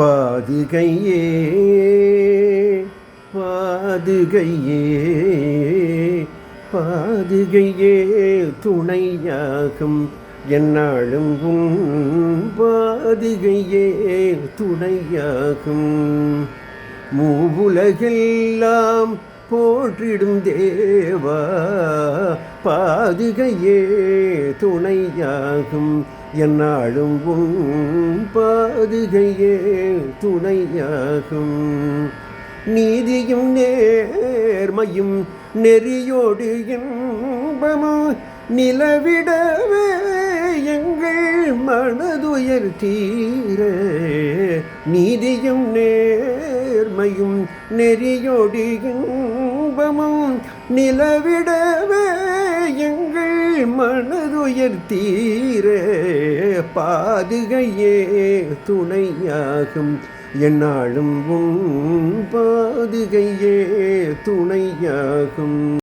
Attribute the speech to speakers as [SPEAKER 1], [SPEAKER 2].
[SPEAKER 1] பாதுகையே பாதுகையே பாதுகையே துணையாகும் என்னாலும் உன் பாதுகையே துணையாகும். மூவுலகெல்லாம் போற்றிடும் தேவா. பாதுகையே துணையாகும் என்னாலும் உன் பாதுகையே துணையாகும். நீதியும் நேர்மையும் நெறியோடு இன்பமும் நிலவிடவே எங்கள் மனதுயர் தீர நீதியும் நேர்மையும் நெறியோடு இன்பமும் நிலவிடவே எங்கள் மனதுயர் தீர பாதுகையே துணையாகும். என்னாலும் உன் பாதுகையே துணையாகும்.